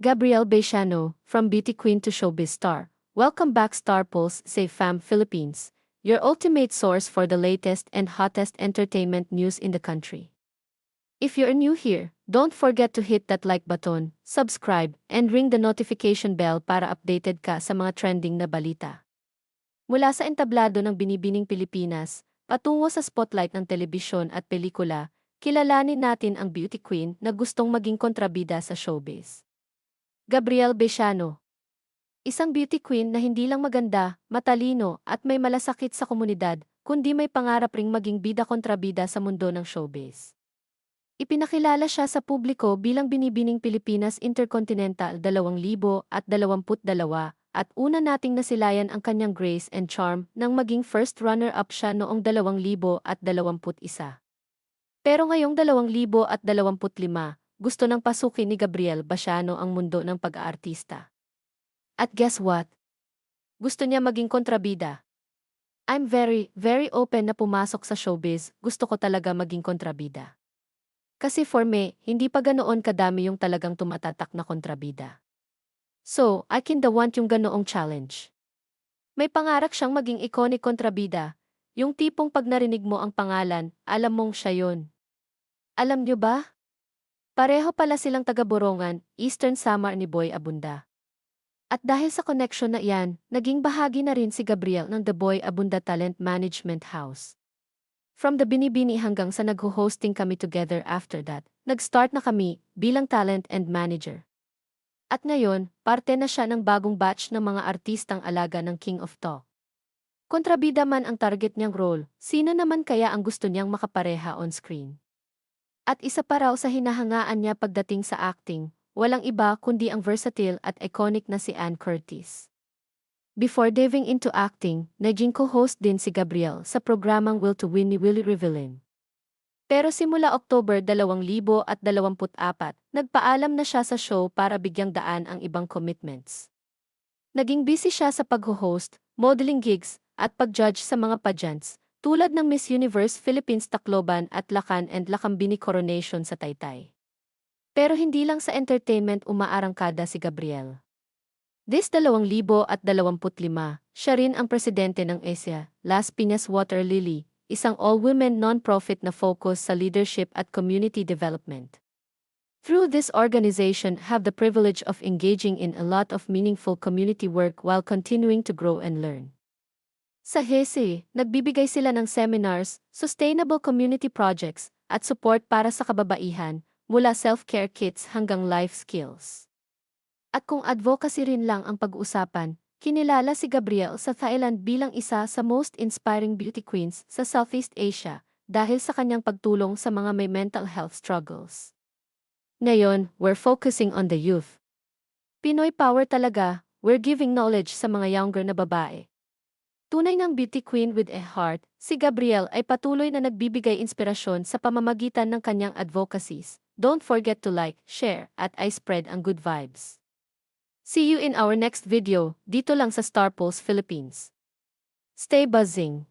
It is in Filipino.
Gabrielle Beixano, from Beauty Queen to Showbiz Star. Welcome back Star Pulse, say Fam Philippines, your ultimate source for the latest and hottest entertainment news in the country. If you're new here, don't forget to hit that like button, subscribe, and ring the notification bell para updated ka sa mga trending na balita. Mula sa entablado ng Binibining Pilipinas, patungo sa spotlight ng telebisyon at pelikula, kilalanin natin ang beauty queen na gustong maging kontrabida sa showbiz. Gabrielle Beshano Isang beauty queen na hindi lang maganda, matalino, at may malasakit sa komunidad, kundi may pangarap ring maging bida-kontrabida sa mundo ng showbiz. Ipinakilala siya sa publiko bilang Binibining Pilipinas Intercontinental 2022 at una nating nasilayan ang kanyang grace and charm nang maging first runner-up siya noong 2021. Pero ngayong 2025, gusto nang pasukin ni Gabriel Basiano ang mundo ng pag-aartista. At guess what? Gusto niya maging kontrabida. I'm very, very open na pumasok sa showbiz, gusto ko talaga maging kontrabida. Kasi for me, hindi pa ganoon kadami yung talagang tumatatak na kontrabida. So, I the want yung ganoong challenge. May pangarap siyang maging iconic kontrabida, yung tipong pag narinig mo ang pangalan, alam mong siya yun. Alam niyo ba? Pareho pala silang taga-Borongan, Eastern Samar ni Boy Abunda. At dahil sa connection na iyan, naging bahagi na rin si Gabriel ng The Boy Abunda Talent Management House. From the binibini hanggang sa nag-hosting kami together after that, nag-start na kami bilang talent and manager. At ngayon, parte na siya ng bagong batch ng mga artistang alaga ng King of Talk. Kontrabida man ang target niyang role, sino naman kaya ang gusto niyang makapareha on screen? At isa pa raw sa hinahangaan niya pagdating sa acting, walang iba kundi ang versatile at iconic na si Ann Curtis. Before diving into acting, naging co-host din si Gabriel sa programang Will to Win ni Willie Revillin. Pero simula October 2024, nagpaalam na siya sa show para bigyang daan ang ibang commitments. Naging busy siya sa pag-host, modeling gigs, at pag-judge sa mga pageants, tulad ng Miss Universe Philippines Tacloban at Lacan and Lacambini Coronation sa Taytay. Pero hindi lang sa entertainment umaarangkada si Gabriel. This 2025, siya rin ang presidente ng ESIA, Las Piñas Water Lily, isang all-women non-profit na focus sa leadership at community development. Through this organization have the privilege of engaging in a lot of meaningful community work while continuing to grow and learn. Sa HESE, nagbibigay sila ng seminars, sustainable community projects, at support para sa kababaihan, mula self-care kits hanggang life skills. At kung advocacy rin lang ang pag-uusapan, kinilala si Gabriel sa Thailand bilang isa sa most inspiring beauty queens sa Southeast Asia dahil sa kanyang pagtulong sa mga may mental health struggles. Ngayon, we're focusing on the youth. Pinoy power talaga, we're giving knowledge sa mga younger na babae. Tunay ng beauty queen with a heart, si Gabriel ay patuloy na nagbibigay inspirasyon sa pamamagitan ng kanyang advocacies. Don't forget to like, share, at I spread ang good vibes. See you in our next video, dito lang sa Star Pulse Philippines. Stay buzzing!